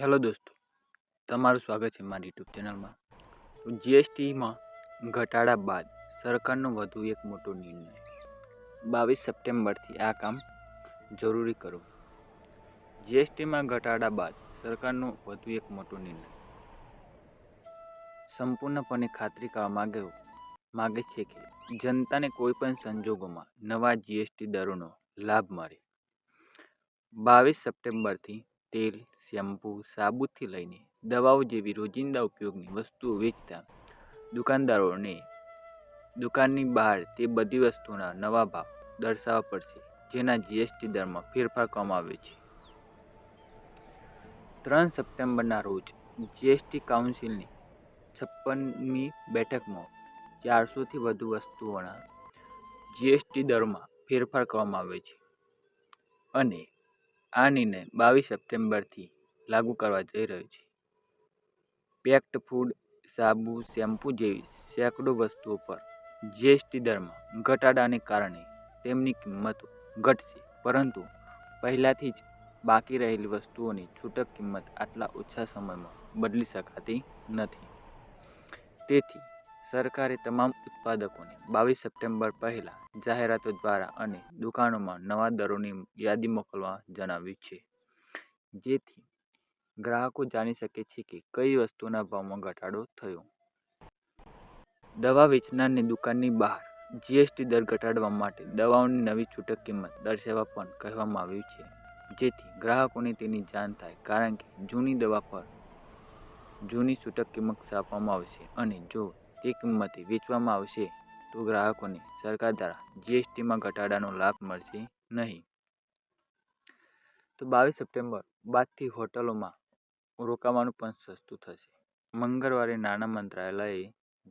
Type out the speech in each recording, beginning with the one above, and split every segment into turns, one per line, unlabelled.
Hello દોસ્તો, તમારું સ્વાગત છે મારી યુટ્યુબ ચેનલમાં. જીએસટીમાં ઘટાડા બાદ સરકારનો વધુ એક મોટો નિર્ણય. બાવીસ સપ્ટેમ્બરથી આ કામ જરૂરી કરો જીએસટીમાં ઘટાડા બાદ સરકારનો વધુ એક મોટો નિર્ણય. સંપૂર્ણપણે ખાતરી કરવા માગે માગે છે કે જનતાને કોઈપણ સંજોગોમાં નવા જીએસટી દરોનો લાભ મળે. બાવીસ સપ્ટેમ્બરથી તેલ શેમ્પૂ, સાબુથી લઈને દવાઓ જેવી રોજિંદા ઉપયોગની વસ્તુઓ વેચતા દુકાનદારોને દુકાનની બહાર તે બધી વસ્તુઓના નવા ભાવ દર્શાવવા પડશે, જેના જીએસટી દરમાં ફેરફાર કરવામાં આવ્યો છે. ત્રણ સપ્ટેમ્બરના રોજ જીએસટી કાઉન્સિલની છપ્પનમી બેઠકમાં ચારસોથી વધુ વસ્તુઓના જીએસટી દરમાં ફેરફાર કરવામાં આવ્યો છે. અને આ નિર્ણય બાવીસ સપ્ટેમ્બરથી લાગુ કરવા જઈ રહ્યું છે. પેક્ડ ફૂડ સાબુ શેમ્પૂ જેવી સેંકડો વસ્તુઓ પર જીએસટી દરમાં ઘટાડાને કારણે તેમની કિંમતો ઘટશે, પરંતુ પહેલાંથી જ બાકી રહેલી વસ્તુઓની છૂટક કિંમત આટલા ઓછા સમયમાં બદલી શકાતી નથી. તેથી, સરકારે તમામ ઉત્પાદકોને બાવીસ સપ્ટેમ્બર પહેલાં જાહેરાતો દ્વારા અને દુકાનોમાં નવા દરોની યાદી મોકલવા જણાવ્યું છે. જેથી ગ્રાહકો જાણી શકે છે કે કઈ વસ્તુના ભાવમાં ઘટાડો થયો. દવા વેચનારની દુકાનની બહાર, જીએસટી દર ઘટાડવા માટે દવાઓની નવી છૂટક કિંમત દર્શાવવા પણ કહેવામાં આવ્યું છે. જેથી ગ્રાહકોને તેની જાણ થાય કારણ કે જૂની દવા પર જૂની છૂટક કિંમત આપવામાં આવશે અને જો તે કિંમતે વેચવામાં આવશે, તો ગ્રાહકોને સરકાર દ્વારા જીએસટીમાં ઘટાડાનો લાભ મળશે નહીં. તો બાવીસ સપ્ટેમ્બર, બાદથી હોટલોમાં રોકાવાનું પણ સસ્તું થશે. મંગળવારે નાણાં મંત્રાલયે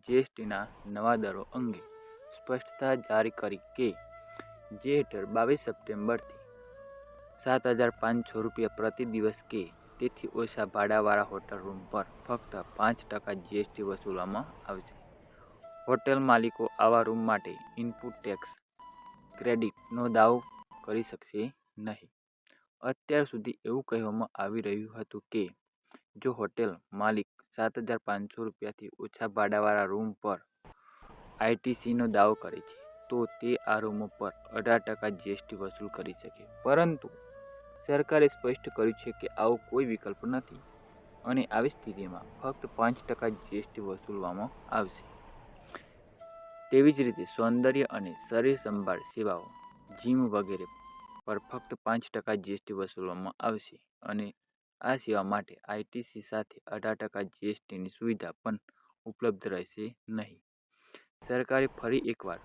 જીએસટીના નવા દરો અંગે સ્પષ્ટતા જારી કરી કે જે હેઠળ બાવીસ સપ્ટેમ્બરથી સાત હજાર પાંચસો રૂપિયા પ્રતિ દિવસ કે તેથી ઓછા ભાડાવાળા હોટલ રૂમ પર ફક્ત પાંચ ટકા જીએસટી વસૂલવામાં આવશે. હોટેલ માલિકો આવા રૂમ માટે ઇનપુટ ટેક્સ ક્રેડિટનો દાવો કરી શકશે નહીં. અત્યાર સુધી એવું કહેવામાં આવી રહ્યું હતું કે જો હોટેલ માલિક સાત હજાર પાંચસો રૂપિયાથી ઓછા ભાડાવાળા રૂમ પર આઈટીસીનો દાવો કરે છે, તો તે આ રૂમો પર અઢાર ટકા જીએસટી વસૂલ કરી શકે. પરંતુ સરકારે સ્પષ્ટ કર્યું છે કે આવો કોઈ વિકલ્પ નથી અને આવી સ્થિતિમાં ફક્ત પાંચ ટકા જીએસટી વસૂલવામાં આવશે. તેવી જ રીતે સૌંદર્ય અને શરીર સંભાળ સેવાઓ, જીમ વગેરે પર ફક્ત પાંચ ટકા જીએસટી વસૂલવામાં આવશે અને આ સેવા માટે આઈટીસી સાથે અઢાર ટકા જીએસટીની સુવિધા પણ ઉપલબ્ધ રહેશે નહીં. સરકારે ફરી એકવાર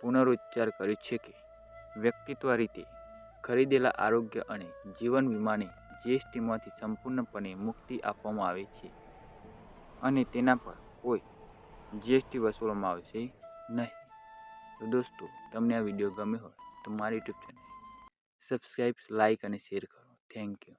પુનરુચ્ચાર કર્યો છે કે, વ્યક્તિત્વ રીતે ખરીદેલા આરોગ્ય અને જીવન વીમાને જીએસટીમાંથી સંપૂર્ણપણે મુક્તિ આપવામાં આવે છે અને તેના પર કોઈ જીએસટી વસૂલવામાં આવશે નહીં. તો દોસ્તો, તમને આ વીડિયો ગમ્યો હોય તો મારી યુટ્યુબ ચેનલ સબસ્ક્રાઈબ લાઇક અને શેર કરો. Thank you